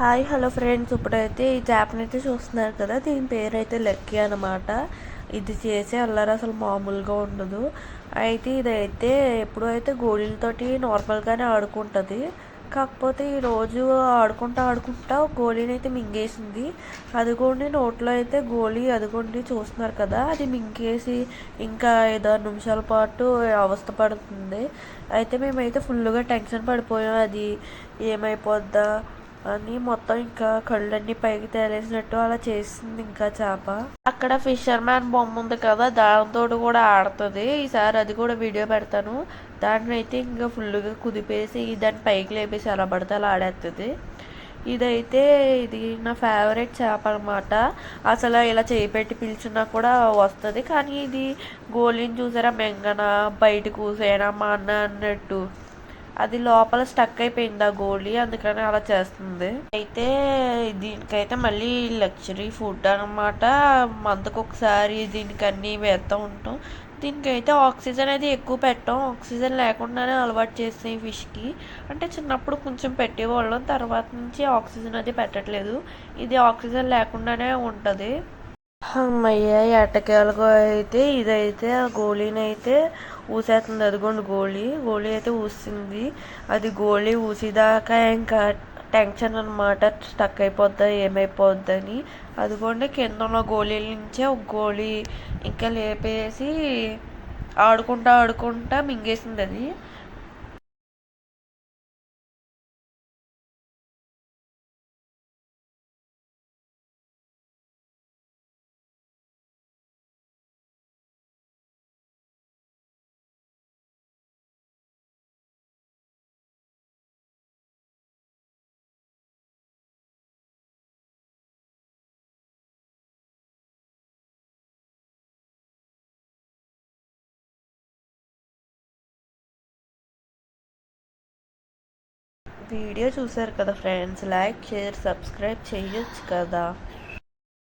Hi hello friends ఇప్పుడైతే ఈ చేపని అయితే చూస్తున్నారు కదా దీని పేరు అయితే లక్కీ అనమాట ఇది చేసే అల్లరి అసలు మామూలుగా ఉండదు. అయితే ఇదైతే ఎప్పుడు అయితే గోళీలతోటి నార్మల్గానే ఆడుకుంటుంది. కాకపోతే ఈరోజు ఆడుకుంటా ఆడుకుంటా గోళీని అయితే మింగేసింది. అదిగోండి నోట్లో అయితే గోళీ అదిగోండి చూస్తున్నారు కదా అది మింగేసి ఇంకా ఐదారు నిమిషాల పాటు అవస్థ పడుతుంది. అయితే మేమైతే ఫుల్గా టెన్షన్ పడిపోయాం. అది ఏమైపోద్దా? అని మొత్తం ఇంకా కళ్ళన్నీ పైకి తేలేసినట్టు అలా చేసింది ఇంకా చేప. అక్కడ ఫిషర్ మ్యాన్ బొమ్మ ఉంది కదా దాంతో కూడా ఆడుతుంది. ఈసారి అది కూడా వీడియో పెడతాను. దాన్ని అయితే ఇంకా ఫుల్గా కుదిపేసి దాన్ని పైకి లేపేసి అలా పడితే అలా ఆడేస్తుంది ఇదైతే ఇది నా ఫేవరెట్ చేప అనమాట అసలు ఇలా చేయి పెట్టి పిలిచినా కూడా వస్తుంది. కానీ ఇది గోళీని చూసారా మెంగన బయట కూసేనా మా అన్న అన్నట్టు. అది లోపల స్టక్ అయిపోయింది ఆ గోళీ అందుకని అలా చేస్తుంది. అయితే దీనికైతే మళ్ళీ లగ్జరీ ఫుడ్ అనమాట మంత్కి ఒకసారి దీనికి అన్నీ వేస్తూ ఉంటాం. దీనికైతే ఆక్సిజన్ అయితే ఎక్కువ పెట్టాం. ఆక్సిజన్ లేకుండానే అలవాటు చేస్తాయి ఈ ఫిష్కి అంటే చిన్నప్పుడు కొంచెం పెట్టేవాళ్ళం తర్వాత నుంచి ఆక్సిజన్ అది పెట్టట్లేదు. ఇది ఆక్సిజన్ లేకుండానే ఉంటుంది. అమ్మయ్య ఎట్టకేలకు అయితే ఇదైతే ఆ గోళీని అయితే ఊసేస్తుంది. అదిగోండి గోళీ. గోళీ అయితే ఊసింది. అది గోళీ ఊసిదాకా ఇంకా టెన్షన్ అనమాట స్టక్ అయిపోద్దా ఏమైపోద్దని. అదిగోండి కింద ఉన్న గోళీల నుంచే ఒక గోళీ ఇంకా లేపేసి ఆడుకుంటా ఆడుకుంటా మింగేసింది అది. వీడియో చూసారు కదా ఫ్రెండ్స్? లైక్ షేర్ సబ్స్క్రైబ్ చేయొచ్చు కదా.